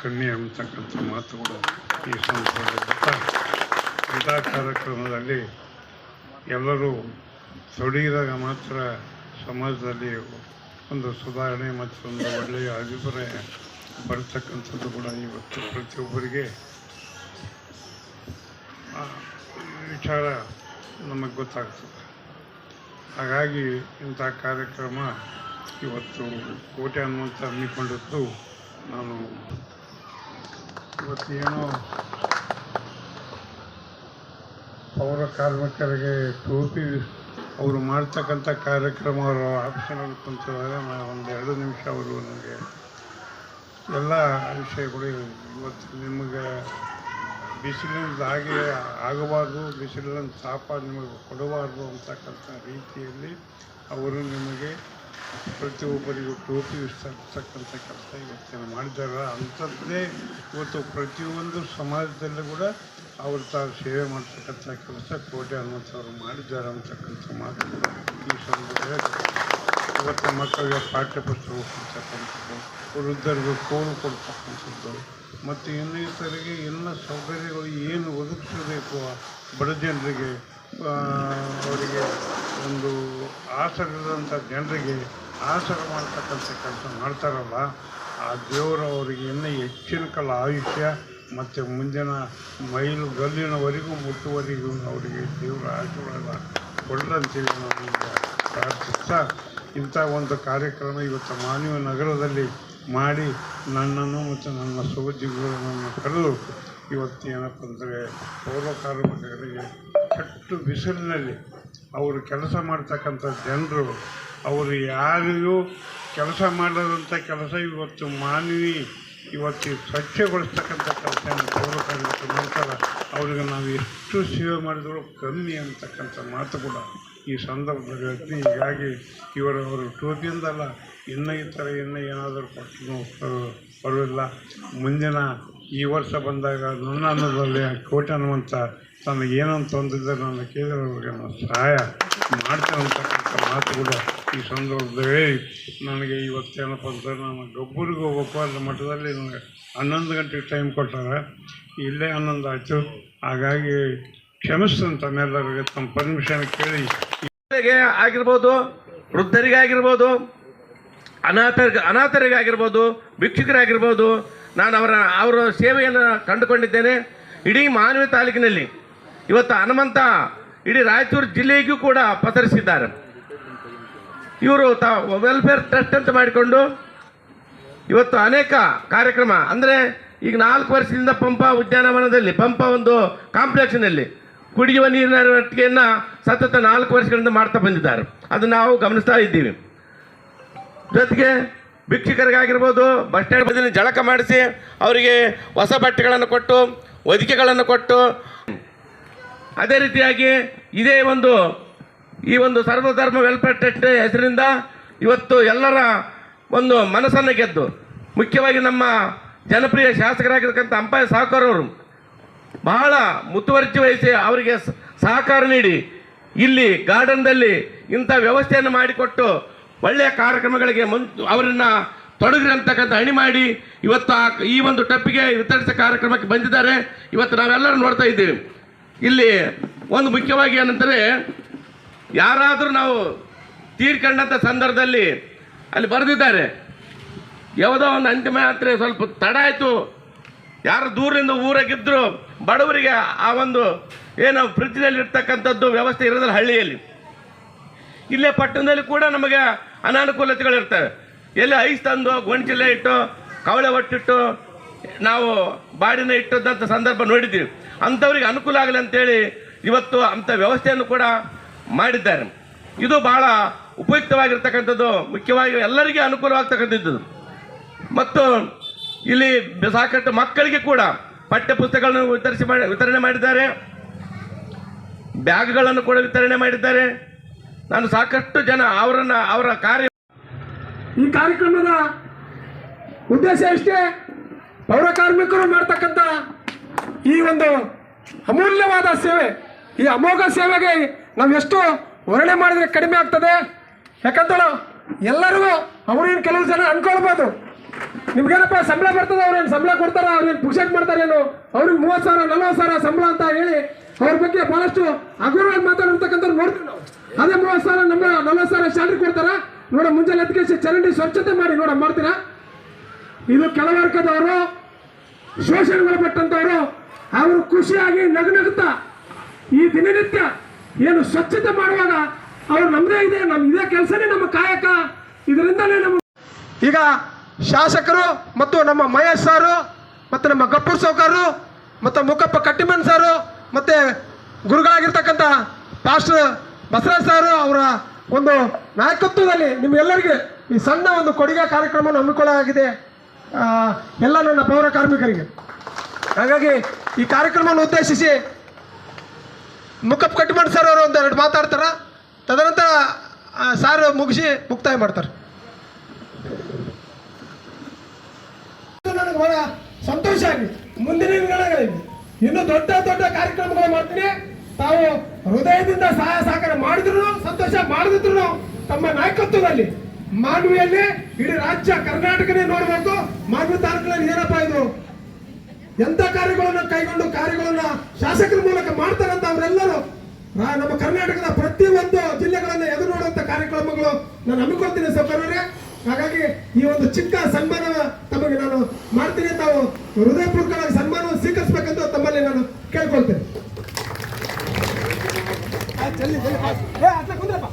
ಕನ್ಯೆ ಅಂತಕ್ಕಂಥ ಮಾತುಗಳು ಈ ಸಂದರ್ಭದಲ್ಲಿ. ಇಂಥ ಕಾರ್ಯಕ್ರಮದಲ್ಲಿ ಎಲ್ಲರೂ ತೊಡಗಿದಾಗ ಮಾತ್ರ ಸಮಾಜದಲ್ಲಿ ಒಂದು ಸುಧಾರಣೆ ಮತ್ತು ಒಂದು ಒಳ್ಳೆಯ ಅಭಿಪ್ರಾಯ ಬರ್ತಕ್ಕಂಥದ್ದು ಕೂಡ ಇವತ್ತು ಪ್ರತಿಯೊಬ್ಬರಿಗೆ. ವಿಚಾರ ನಮಗೆ ಗೊತ್ತಾಗ್ತದೆ. ಹಾಗಾಗಿ ಇಂಥ ಕಾರ್ಯಕ್ರಮ ಇವತ್ತು ಕೋಟೆ ಅನ್ನುವಂಥ ಹಮ್ಮಿಕೊಂಡಿದ್ದು ನಾನು ಇವತ್ತೇನೋ ಪೌರ ಕಾರ್ಮಿಕರಿಗೆ ಟೋಪಿ ಅವರು ಮಾಡ್ತಕ್ಕಂಥ ಕಾರ್ಯಕ್ರಮ ಅವರು ಆಪ್ಷನ್ ನಾನು ಒಂದು ಎರಡು ನಿಮಿಷ ಅವರು ನನಗೆ ಎಲ್ಲ ವಿಷಯಗಳು ಇವತ್ತು ನಿಮಗೆ ಬಿಸಿಲಿನ ಹಾಗೆ ಆಗಬಾರ್ದು ಬಿಸಿಲಿನ ತಾಪ ನಿಮಗೆ ಕೊಡಬಾರ್ದು ಅಂತಕ್ಕಂಥ ರೀತಿಯಲ್ಲಿ ಅವರು ನಿಮಗೆ ಪ್ರತಿಯೊಬ್ಬರಿಗೂ ಟೋಪಿ ವಿಸ್ತರಿಸ್ತಕ್ಕಂಥ ಕೆಲಸ ಇವತ್ತಿನ ಮಾಡಿದ್ದಾರೆ ಅಂಥದ್ದೇ ಇವತ್ತು ಪ್ರತಿಯೊಂದು ಸಮಾಜದಲ್ಲೂ ಕೂಡ ಅವರು ತಾವು ಸೇವೆ ಮಾಡ್ತಕ್ಕಂಥ ಕೆಲಸ ಕೋಟೆ ಹನುಮಂತವರು ಮಾಡಿದ್ದಾರೆ ಅಂತಕ್ಕಂಥ ಮಾತು ಈ ಸಂದರ್ಭದಲ್ಲಿ ಇವತ್ತು ಮಕ್ಕಳಿಗೆ ಪಾಠ್ಯ ಪುಸ್ತಕ ಕೊಡ್ತಕ್ಕಂಥದ್ದು, ವೃದ್ಧರಿಗೆ ಕೋಲು ಕೊಡ್ತಕ್ಕಂಥದ್ದು, ಮತ್ತು ಇನ್ನಿತರಿಗೆ ಎಲ್ಲ ಸೌಕರ್ಯಗಳು ಏನು ಒದಗಿಸಬೇಕು, ಬಡ ಜನರಿಗೆ ಅವರಿಗೆ ಒಂದು ಆಸರಿದಂಥ ಜನರಿಗೆ ಆಸರ ಮಾಡ್ತಕ್ಕಂಥ ಕೆಲಸ ಮಾಡ್ತಾರಲ್ಲ, ಆ ದೇವರು ಅವರಿಗೆ ಇನ್ನೂ ಹೆಚ್ಚಿನ ಕಾಲ ಆಯುಷ್ಯ ಮತ್ತು ಮುಂದಿನ ಮೈಲು ಗಲ್ಲಿನವರೆಗೂ ಮುಟ್ಟುವರೆಗೂ ಅವರಿಗೆ ದೇವರ ಆಶೀರ್ವಾದ ಕೊಡಲಂತೇಳಿ ಈಗ ಪ್ರಾರ್ಥಿಸ್ತಾ ಇಂಥ ಒಂದು ಕಾರ್ಯಕ್ರಮ ಇವತ್ತು ಮಾನವ ನಗರದಲ್ಲಿ ಮಾಡಿ ನನ್ನನ್ನು ಮತ್ತು ನನ್ನ ಸಹೋದ್ಯೋಗಿಗಳನ್ನು ಕರೆದು ಇವತ್ತು ಏನಪ್ಪ ಅಂದರೆ ಪೌರ ಕಾರ್ಮಿಕರಿಗೆ ಕೆಟ್ಟು ಬಿಸಿಲಿನಲ್ಲಿ ಅವರು ಕೆಲಸ ಮಾಡ್ತಕ್ಕಂಥ ಜನರು, ಅವರು ಯಾರಿಗೂ ಕೆಲಸ ಮಾಡದಂಥ ಕೆಲಸ ಇವತ್ತು ಮಾನವಿ, ಇವತ್ತು ಸ್ವಚ್ಛಗೊಳಿಸ್ತಕ್ಕಂಥ ಕೆಲಸ ಪೌರ ಕಾರ್ಯಕ್ರಮ ಮಾಡ್ತಾರೆ ಅವ್ರಿಗೆ ನಾವು ಎಷ್ಟು ಸೇವೆ ಮಾಡಿದ್ರು ಕಮ್ಮಿ ಅಂತಕ್ಕಂಥ ಮಾತು ಕೂಡ. ಈ ಸಂದರ್ಭದಲ್ಲಿ ಹೀಗಾಗಿ ಇವರು ಅವರು ಟೋಪಿಯಿಂದಲ್ಲ ಇನ್ನೂ ಈ ಥರ ಇನ್ನೂ ಏನಾದರೂ ಕೊಟ್ಟು ಪರವಾಗಿಲ್ಲ. ಮುಂದಿನ ಈ ವರ್ಷ ಬಂದಾಗ ನನ್ನ ಅನ್ನದಲ್ಲಿ ಕೋಟೆ ಅನ್ನುವಂಥ ತನಗೆ ಏನಂತ ತಂದಿದ್ದರೆ ನನ್ನ ಕೇಳಿದವರಿಗೆ ನಾನು ಸಹಾಯ ಮಾಡ್ತೇನೆ ಅಂತಕ್ಕಂಥ ಮಾತು ಕೂಡ ಈ ಸಂದರ್ಭದಲ್ಲಿ ನನಗೆ ಇವತ್ತೇನಪ್ಪ ಅಂದ್ರೆ ನಾನು ಗಬ್ಬೂರಿಗೆ ಹೋಗಬೇಕು ಅನ್ನೋ ಮಟ್ಟದಲ್ಲಿ ನನಗೆ ಹನ್ನೊಂದು ಗಂಟೆಗೆ ಟೈಮ್ ಕೊಟ್ಟಾರೆ. ಇಲ್ಲೇ ಹನ್ನೊಂದು ಆಯಿತು. ಹಾಗಾಗಿ ಕ್ಷಮಿಸ್ತಂತ ತಮ್ಮೆಲ್ಲರಿಗೆ. ತಮ್ಮ ಪರ್ಮಿಷನ್ ಕೇಳಿ ಆಗಿರ್ಬೋದು, ವೃದ್ಧರಿಗಾಗಿರ್ಬೋದು ಅನಾಥ ಅನಾಥರಿಗಾಗಿರ್ಬೋದು, ಭಿಕ್ಷುಕರಾಗಿರ್ಬೋದು, ನಾನು ಅವರ ಅವರ ಸೇವೆಯನ್ನು ಕಂಡುಕೊಂಡಿದ್ದೇನೆ ಇಡೀ ಮಾನವ ತಾಲೂಕಿನಲ್ಲಿ. ಇವತ್ತು ಹನುಮಂತ ಇಡೀ ರಾಯಚೂರು ಜಿಲ್ಲೆಗೂ ಕೂಡ ಪಸರಿಸಿದ್ದಾರೆ. ಇವರು ತ ವೆಲ್ಫೇರ್ ಟ್ರಸ್ಟ್ ಅಂತ ಮಾಡಿಕೊಂಡು ಇವತ್ತು ಅನೇಕ ಕಾರ್ಯಕ್ರಮ, ಅಂದರೆ ಈಗ ನಾಲ್ಕು ವರ್ಷದಿಂದ ಪಂಪ ಉದ್ಯಾನವನದಲ್ಲಿ, ಪಂಪ ಒಂದು ಕಾಂಪ್ಲೆಕ್ಸ್ನಲ್ಲಿ ಕುಡಿಯುವ ನೀರಿನ ಒಟ್ಟಿಗೆಯನ್ನು ಸತತ ನಾಲ್ಕು ವರ್ಷಗಳಿಂದ ಮಾಡ್ತಾ ಬಂದಿದ್ದಾರೆ. ಅದು ನಾವು ಗಮನಿಸ್ತಾ ಇದ್ದೀವಿ. ಜೊತೆಗೆ ಭಿಕ್ಷುಕರಿಗಾಗಿರ್ಬೋದು, ಬಸ್ ಸ್ಟ್ಯಾಂಡ್ ಬದಿಯಲ್ಲಿ ಜಳಕ ಮಾಡಿಸಿ ಅವರಿಗೆ ಹೊಸ ಬಟ್ಟೆಗಳನ್ನು ಕೊಟ್ಟು ಒದಿಕೆಗಳನ್ನು ಕೊಟ್ಟು. ಅದೇ ರೀತಿಯಾಗಿ ಇದೇ ಒಂದು, ಈ ಒಂದು ಸರ್ವಧರ್ಮ ವೆಲ್ಫೇರ್ ಟ್ರಸ್ಟ್ ಹೆಸರಿಂದ ಇವತ್ತು ಎಲ್ಲರ ಒಂದು ಮನಸ್ಸನ್ನು ಗೆದ್ದು, ಮುಖ್ಯವಾಗಿ ನಮ್ಮ ಜನಪ್ರಿಯ ಶಾಸಕರಾಗಿರ್ತಕ್ಕಂಥ ಅಂಪಾಯ ಸಾವ್ಕಾರ್ ಬಹಳ ಮುತುವರ್ಜಿ ವಹಿಸಿ ಅವರಿಗೆ ಸಹಕಾರ ನೀಡಿ ಇಲ್ಲಿ ಗಾರ್ಡನ್ದಲ್ಲಿ ಇಂಥ ವ್ಯವಸ್ಥೆಯನ್ನು ಮಾಡಿಕೊಟ್ಟು ಒಳ್ಳೆಯ ಕಾರ್ಯಕ್ರಮಗಳಿಗೆ ಮುನ್, ಅವರನ್ನು ತೊಡಗಿರಂತಕ್ಕಂಥ ಅಣಿ ಮಾಡಿ ಇವತ್ತು ಆ ಈ ಒಂದು ಟಪ್ಪಿಗೆ ವಿತರಿಸಿದ ಕಾರ್ಯಕ್ರಮಕ್ಕೆ ಬಂದಿದ್ದಾರೆ. ಇವತ್ತು ನಾವೆಲ್ಲರೂ ನೋಡ್ತಾ ಇದ್ದೀವಿ. ಇಲ್ಲಿ ಒಂದು ಮುಖ್ಯವಾಗಿ ಏನಂದರೆ ಯಾರಾದರೂ ನಾವು ತೀರ್ಕೊಂಡಂಥ ಸಂದರ್ಭದಲ್ಲಿ ಅಲ್ಲಿ ಬರೆದಿದ್ದಾರೆ. ಯಾವುದೋ ಒಂದು ಅಂತಿಮ ಯಾತ್ರೆ ಸ್ವಲ್ಪ ತಡ ಆಯಿತು. ಯಾರು ದೂರದಿಂದ ಊರಾಗಿದ್ದರು ಬಡವರಿಗೆ ಆ ಒಂದು ಏನು ಫ್ರಿಜ್ನಲ್ಲಿ ಇರ್ತಕ್ಕಂಥದ್ದು ವ್ಯವಸ್ಥೆ ಇರೋದಿಲ್ಲ ಹಳ್ಳಿಯಲ್ಲಿ. ಇಲ್ಲೇ ಪಟ್ಟಣದಲ್ಲಿ ಕೂಡ ನಮಗೆ ಅನಾನುಕೂಲತೆಗಳಿರ್ತವೆ. ಎಲ್ಲಿ ಐಸ್ ತಂದು ಗೊಂಚಿಲೆ ಇಟ್ಟು, ಕವಳೆ ಒಟ್ಟಿಟ್ಟು ನಾವು ಬಾಡಿನ ಇಟ್ಟದಂಥ ಸಂದರ್ಭ ನೋಡಿದ್ದೀವಿ. ಅಂಥವ್ರಿಗೆ ಅನುಕೂಲ ಆಗಲಿ ಅಂತೇಳಿ ಇವತ್ತು ಅಂಥ ವ್ಯವಸ್ಥೆಯನ್ನು ಕೂಡ ಮಾಡಿದ್ದಾರೆ. ಇದು ಬಹಳ ಉಪಯುಕ್ತವಾಗಿರ್ತಕ್ಕಂಥದ್ದು, ಮುಖ್ಯವಾಗಿ ಎಲ್ಲರಿಗೂ ಅನುಕೂಲವಾಗ್ತಕ್ಕಂಥದ್ದು. ಮತ್ತು ಇಲ್ಲಿ ಸಾಕಷ್ಟು ಮಕ್ಕಳಿಗೆ ಕೂಡ ಪಠ್ಯ ಪುಸ್ತಕಗಳನ್ನು ವಿತರಿಸಿ ವಿತರಣೆ ಮಾಡಿದ್ದಾರೆ. ಬ್ಯಾಗ್ಗಳನ್ನು ಕೂಡ ವಿತರಣೆ ಮಾಡಿದ್ದಾರೆ. ನಾನು ಸಾಕಷ್ಟು ಜನ ಅವರನ್ನ, ಅವರ ಕಾರ್ಯ ಈ ಕಾರ್ಯಕ್ರಮದ ಉದ್ದೇಶ ಇಷ್ಟೇ, ಪೌರ ಕಾರ್ಮಿಕರು ಮಾಡ್ತಕ್ಕಂಥ ಈ ಒಂದು ಅಮೂಲ್ಯವಾದ ಸೇವೆ. ಈ ಅಮೋಘ ಸೇವೆಗೆ ನಾವು ಎಷ್ಟು ವರ್ಣನೆ ಮಾಡಿದರೆ ಕಡಿಮೆ ಆಗ್ತದೆ. ಯಾಕಂತ ಎಲ್ಲರಿಗೂ ಅವ್ರೇನು ಕೆಲವು ಜನ ಅನ್ಕೊಳ್ಬೋದು. ನಿಮ್ಗೇನಪ್ಪ ಸಂಬಳ ಬರ್ತದ, ಅವ್ರೇನು ಸಂಬಳ ಕೊಡ್ತಾರ, ಅವ್ರೇನು ಪುಷಟ್ ಮಾಡ್ತಾರೇನು ಅವ್ರಿಗೆ ಮೂವತ್ತು ಸಾವಿರ, ನಲ್ವತ್ತು ಸಾವಿರ ಸಂಬಳ ಅಂತ ಹೇಳಿ ಅವ್ರ ಬಗ್ಗೆ ಬಹಳಷ್ಟು ಹಗುರವಾಗಿ ಮಾತಾಡಿರ್ತಕ್ಕಂಥ ನೋಡ್ತೀವಿ ನಾವು. ಅದೇ ಮೂವತ್ತು ಸಾವಿರ, ನಮ್ಮ ನಲ್ವತ್ತು ಸಾವಿರ ಸ್ಯಾಲ್ರಿ ಕೊಡ್ತಾರ? ನೋಡ, ಮುಂಜಾನೆ ಎತ್ತಿಗೆ ಚರಂಡಿ ಸ್ವಚ್ಛತೆ ಮಾಡಿ ನೋಡ, ಮಾಡ್ತೀರಾ? ಇದು ಕೆಳವರ್ಗದವರು ಶೋಷಣೆಗೊಳಪಟ್ಟಂತವರು ಅವರು ಖುಷಿಯಾಗಿ ನಗುನಗುತ್ತಾ ಈ ದಿನನಿತ್ಯ ಏನು ಸ್ವಚ್ಛತೆ ಮಾಡುವಾಗ ಅವ್ರು ನಮ್ಮದೇ ಇದೆ ನಮ್ಮ ಇದೇ ಕೆಲಸನೇ ನಮ್ಮ ಕಾಯಕ. ಇದರಿಂದಲೇ ನಮ್ಮ ಈಗ ಶಾಸಕರು ಮತ್ತು ನಮ್ಮ ಮಹೇಶ್ ಸಾರು ಮತ್ತು ನಮ್ಮ ಗಪ್ಪೂರ್ ಸೌಕಾರರು ಮತ್ತು ಮುಖಪ್ಪ ಕಟ್ಟಿಮನ್ ಸಾರು ಮತ್ತು ಗುರುಗಳಾಗಿರ್ತಕ್ಕಂಥ ಪಾಸ್ಟರ್ ಬಸವರಾಜ್ ಸಾರು ಅವರ ಒಂದು ನಾಯಕತ್ವದಲ್ಲಿ ನಿಮ್ಗೆಲ್ಲರಿಗೆ ಈ ಸಣ್ಣ ಒಂದು ಕೊಡುಗೆ ಕಾರ್ಯಕ್ರಮವನ್ನು ಹಮ್ಮಿಕೊಳ್ಳಲಾಗಿದೆ. ಎಲ್ಲ ನನ್ನ ಪೌರ ಕಾರ್ಮಿಕರಿಗೆ. ಹಾಗಾಗಿ ಈ ಕಾರ್ಯಕ್ರಮವನ್ನು ಉದ್ದೇಶಿಸಿ ಮುಖಪ್ ಕಟ್ಟಿಮನ್ ಸರ್ ಅವರು ಒಂದೆರಡು ಮಾತಾಡ್ತಾರೆ. ತದನಂತರ ಸಾರು ಮುಗಿಸಿ ಮುಕ್ತಾಯ ಮಾಡ್ತಾರೆ ನನಗೆ ಬಹಳ ಸಂತೋಷ ಆಗಿ ಮುಂದಿನ ದಿನಗಳಲ್ಲಿ ಇನ್ನು ದೊಡ್ಡ ದೊಡ್ಡ ಕಾರ್ಯಕ್ರಮಗಳು ಮಾಡ್ತೀನಿ. ತಾವು ಹೃದಯದಿಂದ ಸಹಾಯ ಸಹಕಾರ ಮಾಡಿದ್ರು ಸಂತೋಷ ಮಾಡದಿದ್ರು ತಮ್ಮ ನಾಯಕತ್ವದಲ್ಲಿ ಮಾನ್ವಿಯಲ್ಲಿ ಇಡೀ ರಾಜ್ಯ ಕರ್ನಾಟಕನೇ ನೋಡಬೇಕು. ಮಾನ್ವಿ ತಾಲೂಕಿನಲ್ಲಿ ಏನಪ್ಪ ಇದು? ಎಂತ ಕಾರ್ಯಗಳನ್ನು ಕೈಗೊಂಡು ಕಾರ್ಯಗಳನ್ನ ಶಾಸಕರ ಮೂಲಕ ಮಾಡ್ತಾರಂತ ಅವರೆಲ್ಲರೂ ನಮ್ಮ ಕರ್ನಾಟಕದ ಪ್ರತಿಯೊಂದು ಜಿಲ್ಲೆಗಳನ್ನ ಎದುರು ನೋಡುವಂತ ಕಾರ್ಯಕ್ರಮಗಳು ನಾನು ಹಮ್ಮಿಕೊಳ್ತೀನಿ ಸೌಕರ್ಯವರೇ. ಹಾಗಾಗಿ ಈ ಒಂದು ಚಿಕ್ಕ ಸನ್ಮಾನ ತಮಗೆ ನಾನು ಮಾಡ್ತೀನಿ ತಾವು ಹೃದಯಪೂರ್ವಕವಾಗಿ ಸನ್ಮಾನವನ್ನು ಸ್ವೀಕರಿಸಬೇಕಂತ ತಮ್ಮಲ್ಲಿ ನಾನು ಕೇಳ್ಕೊಳ್ತೇನೆ. ಕುಂದ್ರಪ್ಪ.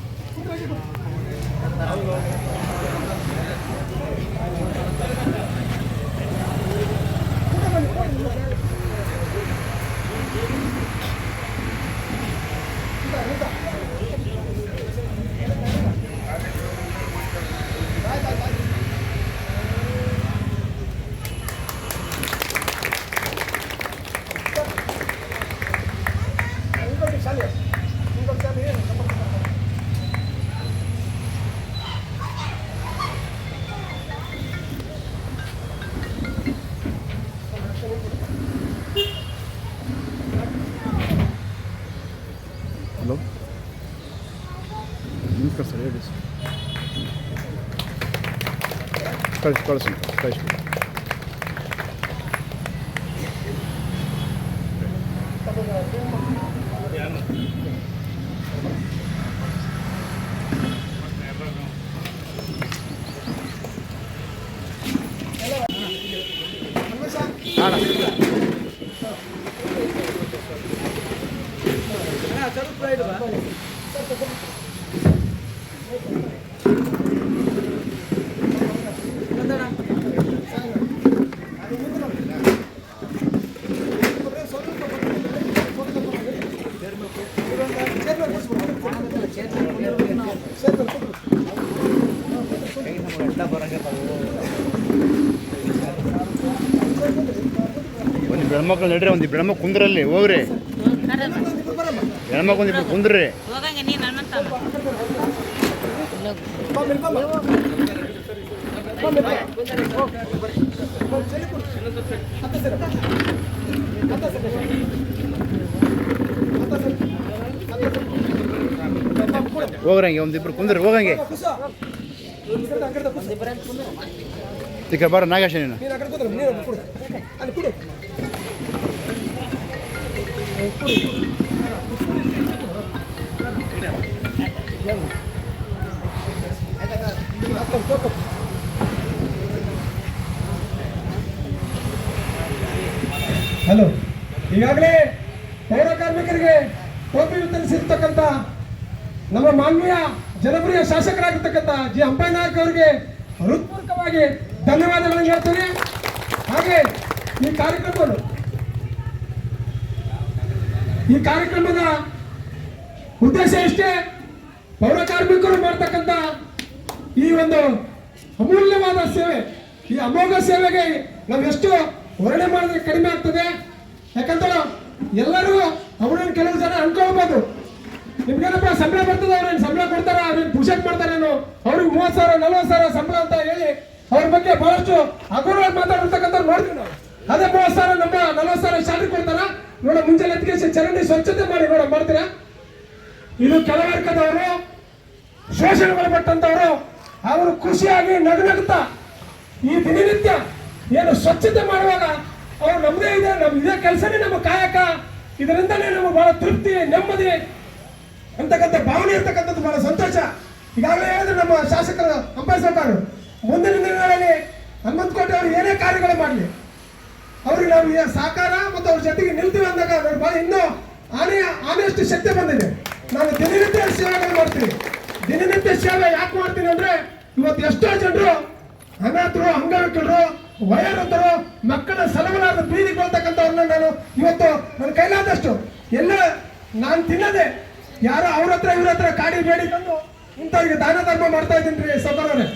ಕಳಿಸಿ ಕಳಿಸಿ ಕಳಿಸಿ ಬೆಳಮಕ್ಳು ನಡ್ರಿ ಒಂದು ಬೆಳಮಕ್ ಕುಂದ್ರಲ್ಲಿ ಹೋಗ್ರಿ. ಹೆಣ್ಮಕ್ಳು ಒಂದು ಇಬ್ರು ಕುಂದ್ರಿ. ಹೋಗ್ರಂಗೆ ಒಂದಿಬ್ರು ಕುಂದ್ರಿ ಹೋಗಂಗೆ. ಈಗ ಬಾರ ನಾಗೇಶ ನೀನು. ಹಲೋ, ಈಗಾಗಲೇ ಪೌರ ಕಾರ್ಮಿಕರಿಗೆ ಟೋಪಿ ವಿತರಿಸಿರ್ತಕ್ಕಂಥ ನಮ್ಮ ಮಾನ್ವೀಯ ಜನಪ್ರಿಯ ಶಾಸಕರಾಗಿರ್ತಕ್ಕಂಥ ಜಿ. ನಾಯಕ್ ಅವರಿಗೆ ಹೃತ್ಪೂರ್ವಕವಾಗಿ ಧನ್ಯವಾದಗಳನ್ನು ಹೇಳ್ತೀನಿ. ಹಾಗೆ ಈ ಕಾರ್ಯಕ್ರಮವನ್ನು ಈ ಕಾರ್ಯಕ್ರಮದ ಉದ್ದೇಶ ಇಷ್ಟೇ ಪೌರ ಕಾರ್ಮಿಕರು ಮಾಡ್ತಕ್ಕಂಥ ಈ ಒಂದು ಅಮೂಲ್ಯವಾದ ಸೇವೆ. ಈ ಅಮೋಘ ಸೇವೆಗೆ ನಾವು ಎಷ್ಟು ವರ್ಣೆ ಮಾಡಿದ್ರೆ ಕಡಿಮೆ ಆಗ್ತದೆ. ಯಾಕಂದ್ರೆ ಎಲ್ಲರೂ ಅವ್ರನ್ನ ಕೆಲವು ಜನ ಅನ್ಕೊಳ್ಬೋದು. ನಿಮ್ಗೇನಪ್ಪ ಸಂಬಳ ಬರ್ತದೆ, ಅವ್ರೇನು ಸಂಬಳ ಕೊಡ್ತಾರ, ಅವ್ರೇನು ಪುಷಕ್ ಮಾಡ್ತಾರೇನು? ಅವ್ರಿಗೆ ಮೂವತ್ತು ಸಾವಿರ, ನಲ್ವತ್ತು ಸಾವಿರ ಸಂಬಳ ಅಂತ ಹೇಳಿ ಅವ್ರ ಬಗ್ಗೆ ಬಹಳಷ್ಟು ಅಗೌರವಾಗಿ ಮಾತಾಡಿರ್ತಕ್ಕಂಥ ನೋಡ್ತೀವಿ ನಾವು. ಅದೇ ಮೂವತ್ತು ಸಾವಿರ ನಮ್ಮ ನಲ್ವತ್ತು ಸಾವಿರ ಶಾಲೆ ಕೊಡ್ತಾರ? ನೋಡ ಮುಂಚೆ ಎತ್ತಿಗೆ ಚರಂಡಿ ಸ್ವಚ್ಛತೆ ಮಾಡಿ ನೋಡ, ಮಾಡ್ತೀರಾ? ಇದು ಕೆಳವರ್ಗದವರು ಶೋಷಣೆಗೊಳಪಟ್ಟಂತವರು ಅವರು ಖುಷಿಯಾಗಿ ನಗುನಗುತ್ತಾ ಈ ದಿನನಿತ್ಯ ಏನು ಸ್ವಚ್ಛತೆ ಮಾಡುವಾಗ ಅವ್ರು ನಮ್ಮದೇ ಇದೆ, ನಮ್ ಇದೇ ಕೆಲಸನೇ ನಮ್ಮ ಕಾಯಕ. ಇದರಿಂದಲೇ ನಮಗೆ ಬಹಳ ತೃಪ್ತಿ, ನೆಮ್ಮದಿ, ಅಂತಕ್ಕಂಥ ಭಾವನೆ ಇರ್ತಕ್ಕಂಥದ್ದು ಬಹಳ ಸಂತೋಷ. ಈಗಾಗಲೇ ಹೇಳಿದ್ರೆ ನಮ್ಮ ಶಾಸಕರು ಅಂಬಾಸಕರು ಮುಂದಿನ ದಿನಗಳಲ್ಲಿ ಹನುಮಂತಕೋಟೆ ಅವರು ಏನೇ ಕಾರ್ಯಗಳು ಮಾಡಲಿ ಅವ್ರಿಗೆ ನಾವು ಸಹಕಾರ ಮತ್ತು ಅವ್ರ ಜೊತೆಗೆ ನಿಲ್ತೀವಿ ಅಂದಾಗ ನೋಡಿ ಬಾಯಿ ಇನ್ನೂ ಆನೆ ಆನೆಯಷ್ಟು ಶಕ್ತಿ ಬಂದಿದೆ. ನಾನು ದಿನನಿತ್ಯ ಸೇವೆಗಳು ಮಾಡ್ತೀನಿ. ದಿನನಿತ್ಯ ಸೇವೆ ಯಾಕೆ ಮಾಡ್ತೀನಿ ಅಂದ್ರೆ ಇವತ್ತು ಎಷ್ಟೋ ಜನರು ಅನಾಥರು, ಅಂಗವಿಕಲರು, ವಯೋವೃದ್ಧರು, ಮಕ್ಕಳ ಸಲವಲಾದ ಬೀದಿಗೆ ಬರ್ತಕ್ಕಂಥವ್ರನ್ನ ನಾನು ಇವತ್ತು ನನ್ನ ಕೈಲಾದಷ್ಟು ಎಲ್ಲ ನಾನು ತಿನ್ನದೆ. ಯಾರೋ ಅವ್ರ ಹತ್ರ, ಇವ್ರ ಹತ್ರ ಕಾಡಿ ಬೇಡಿ ತಂದು ಇಂಥವ್ರಿಗೆ ದಾನ ಧರ್ಮ ಮಾಡ್ತಾ ಇದ್ದೀನಿ ರೀ ಸಹೋದರರೇ.